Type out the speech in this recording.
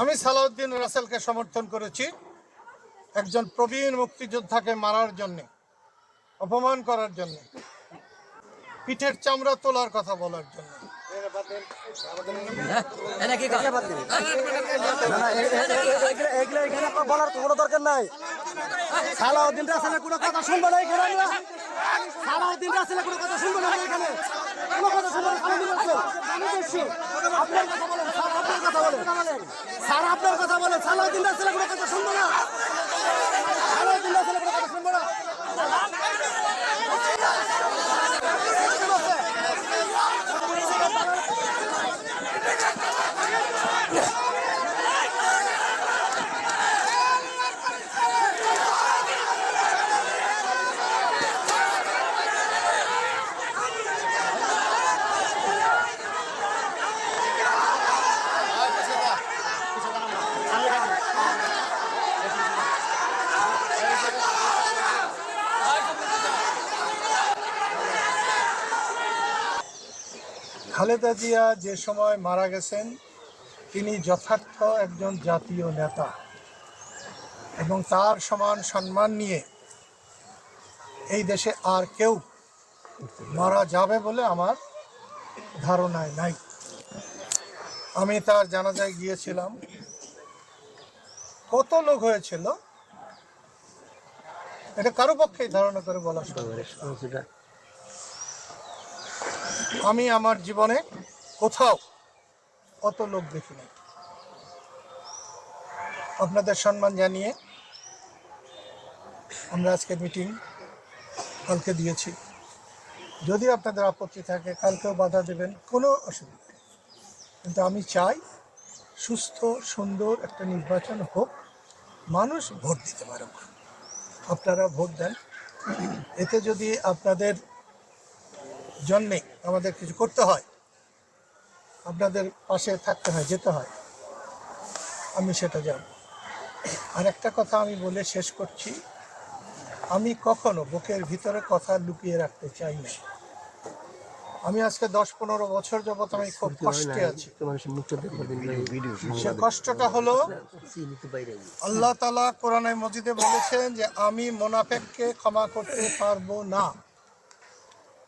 আমি সালাউদ্দিন রাসেলকে সমর্থন করেছি একজন প্রবীণ মুক্তিযোদ্ধাকে মারার জন্যে অপমান করার জন্যে পিঠের চামড়া তোলার কথা বলার জন্য। এগুলো এখানে আপনার বলার কোনো দরকার নাই সালাউদ্দিন রাসেলের কোনো কথা শুনব না এখানে আমরা। সালাউদ্দিন রাসেলের কোনো কথা শুনব না এখানে। কোনো কথা শুনব না। সালাউদ্দিন রাসেল আমি দেখছি আপনার কথা বলেন আপনার কথা বলেন। স্যার আপনার কথা বলে সালাউদ্দিন রাসেলের কোনো কথা শুনব না সালাউদ্দিন রাসেলের কোনো কথা শুনব না খালেদা জিয়া যে সময় মারা গেছেন, তিনি যথার্থ একজন জাতীয় নেতা এবং তার সমান সম্মান নিয়ে এই দেশে আর কেউ মারা যাবে বলে আমার ধারণায় নাই। আমি তার জানাজায় গিয়েছিলাম। কত লোক হয়েছিল? এটা কারও পক্ষেই ধারণা করে বলা সম্ভব। আমি আমার জীবনে কোথাও অত লোক দেখি দেখিনি। আপনাদের সম্মান জানিয়ে আমরা আজকে মিটিং কালকে দিয়েছি। যদি আপনাদের আপত্তি থাকে, কালকেও বাধা দেবেন, কোনো অসুবিধা নেই। কিন্তু আমি চাই সুস্থ, সুন্দর একটা নির্বাচন হোক, মানুষ ভোট দিতে পারুক। আপনারা ভোট দেন। এতে যদি আপনাদের জন্যে আমাদের কিছু করতে হয়। আপনাদের পাশে থাকতে হয় যেতে হয়। আমি সেটা যাব আর একটা কথা আমি বলে শেষ করছি। আমি কখনো বুকের ভিতরে কথা লুকিয়ে রাখতে চাই না। আমি আজকে দশ পনেরো বছর যাবত আমি খুব কষ্টে আছি। সে কষ্টটা হলো আল্লাহ তালা কোরআনে মজিদে বলেছেন যে আমি মোনাফেককে ক্ষমা করতে পারব না।